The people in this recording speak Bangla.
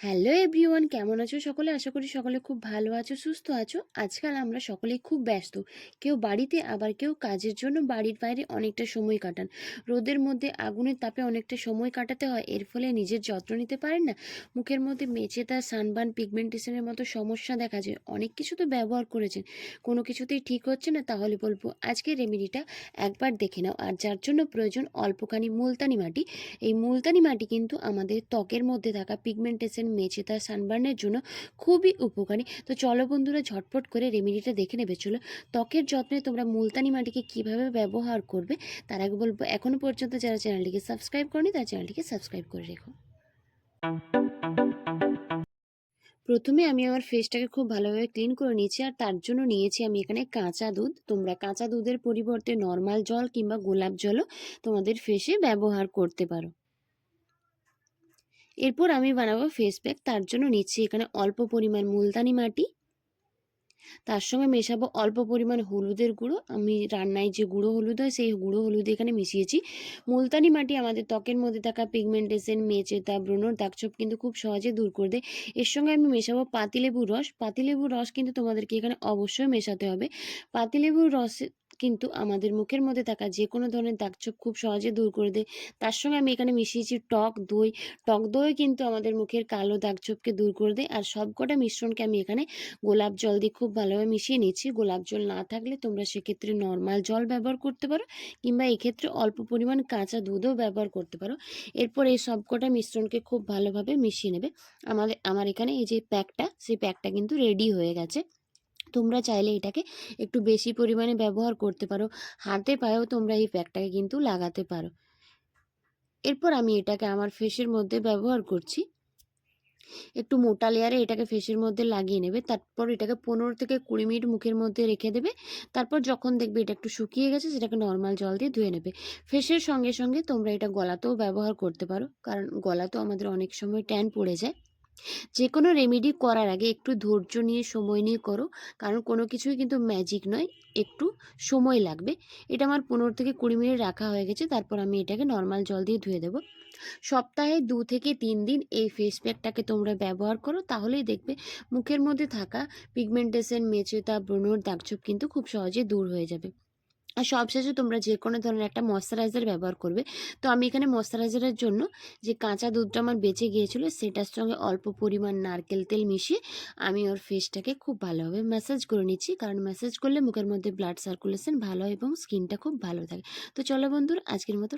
হ্যালো এভরিওয়ান, কেমন আছো সকলে? আশা করি সকলে খুব ভালো আছো, সুস্থ আছো। আজকাল আমরা সকলেই খুব ব্যস্ত। কেউ বাড়িতে, আবার কেউ কাজের জন্য বাড়ির বাইরে অনেকটা সময় কাটান। রোদের মধ্যে আগুনের তাপে অনেকটা সময় কাটাতে হয়, এর ফলে নিজের যত্ন নিতে পারেন না। মুখের মধ্যে মেচেতা সানবার্ন পিগমেন্টেশনের মতো সমস্যা দেখা যায়। অনেক কিছু তো ব্যবহার করেছেন। কোনো কিছুতেই ঠিক হচ্ছে না, তাহলে বলব আজকে রেমেডিটা একবার দেখে নাও। আর যার জন্য প্রয়োজন অল্পখানি মুলতানি মাটি। এই মুলতানি মাটি কিন্তু আমাদের ত্বকের মধ্যে থাকা পিগমেন্টেশন মেচে তার সানবার্নের জন্য খুবই উপকারী। তো চলো বন্ধুরা ঝটপট করে রেমেডিটা দেখে নেবে। চলো, ত্বকের যত্নে তোমরা মুলতানি মাটিকে কীভাবে ব্যবহার করবে তার আগে বলব এখনও পর্যন্ত যারা চ্যানেলটিকে সাবস্ক্রাইব করনি তারা চ্যানেলটিকে সাবস্ক্রাইব করে রেখো। প্রথমে আমি আমার ফেসটাকে খুব ভালোভাবে ক্লিন করে নিয়েছি আর তার জন্য নিয়েছি আমি এখানে কাঁচা দুধ। তোমরা কাঁচা দুধের পরিবর্তে নর্মাল জল কিংবা গোলাপ জলও তোমাদের ফেসে ব্যবহার করতে পারো। এরপর আমি বানাবো ফেস প্যাক তার জন্য নিচ্ছি এখানে অল্প পরিমাণ মুলতানি মাটি। তার সঙ্গে মেশাবো অল্প পরিমাণ হলুদের গুঁড়ো। আমি রান্নায় যে গুঁড়ো হলুদ হয়, সেই গুঁড়ো হলুদ এখানে মিশিয়েছি। মুলতানি মাটি আমাদের ত্বকের মধ্যে থাকা পিগমেন্টেশন মেচেতা, ব্রণর দাগছোপ কিন্তু খুব সহজে দূর করে দেয়। এর সঙ্গে আমি মেশাবো পাতিলেবুর রস। পাতিলেবুর রস কিন্তু তোমাদেরকে এখানে অবশ্যই মেশাতে হবে। পাতিলেবুর রস কিন্তু আমাদের মুখের মধ্যে থাকা যে কোনো ধরনের দাগছোপ খুব সহজে দূর করে দেয়। তার সঙ্গে আমি এখানে মিশিয়েছি টক দই। টক দই কিন্তু আমাদের মুখের কালো দাগছোপকে দূর করে দেয়। আর সবকটা মিশ্রণকে আমি এখানে গোলাপ জল দিয়ে খুব ভালোভাবে মিশিয়ে নিচ্ছি। গোলাপ জল না থাকলে তোমরা সেক্ষেত্রে নর্মাল জল ব্যবহার করতে পারো কিংবা এক্ষেত্রে অল্প পরিমাণ কাঁচা দুধও ব্যবহার করতে পারো। এরপর এই সবকটা মিশ্রণকে খুব ভালোভাবে মিশিয়ে নেবে। আমাদের, আমার এখানে এই যে প্যাকটা, সেই প্যাকটা কিন্তু রেডি হয়ে গেছে। তোমরা চাইলে এটাকে একটু বেশি পরিমাণে ব্যবহার করতে পারো। হাতে পায়েও তোমরা এই প্যাকটাকে কিন্তু লাগাতে পারো। এরপর আমি এটাকে আমার ফেসের মধ্যে ব্যবহার করছি। একটু মোটা লেয়ারে এটাকে ফেসের মধ্যে লাগিয়ে নেবে। তারপর এটাকে পনেরো থেকে কুড়ি মিনিট মুখের মধ্যে রেখে দেবে। তারপর যখন দেখবে এটা একটু শুকিয়ে গেছে, সেটাকে নর্মাল জল দিয়ে ধুয়ে নেবে। ফেসের সঙ্গে সঙ্গে তোমরা এটা গলাতেও ব্যবহার করতে পারো। কারণ গলাতেও আমাদের অনেক সময় ট্যান পড়ে যায়। যে কোনো রেমেডি করার আগে একটু ধৈর্য নিয়ে, সময় নিয়ে করো। কারণ কোনো কিছুই কিন্তু ম্যাজিক নয়, একটু সময় লাগবে। এটা আমার পনেরো থেকে কুড়ি মিনিট রাখা হয়ে গেছে, তারপর আমি এটাকে নর্মাল জল দিয়ে ধুয়ে দেবো। সপ্তাহে দু থেকে তিন দিন এই ফেস প্যাকটাকে তোমরা ব্যবহার করো, তাহলেই দেখবে মুখের মধ্যে থাকা পিগমেন্টেশন মেচেতা, ব্রণর, দাগছোপ কিন্তু খুব সহজে দূর হয়ে যাবে। আর সবশেষে তোমরা যে কোনো ধরনের একটা ময়শ্চারাইজার ব্যবহার করবে। তো আমি এখানে ময়শ্চারাইজারের জন্য যে কাঁচা দুধটা আমার বেঁচে গিয়েছিল, সেটার সঙ্গে অল্প পরিমাণ নারকেল তেল মিশিয়ে আমি ওর ফেসটাকে খুব ভালোভাবে ম্যাসাজ করে নিচ্ছি। কারণ ম্যাসাজ করলে মুখের মধ্যে ব্লাড সার্কুলেশন ভালো হয় এবং স্কিনটা খুব ভালো থাকে। তো চলো বন্ধুর, আজকের মতো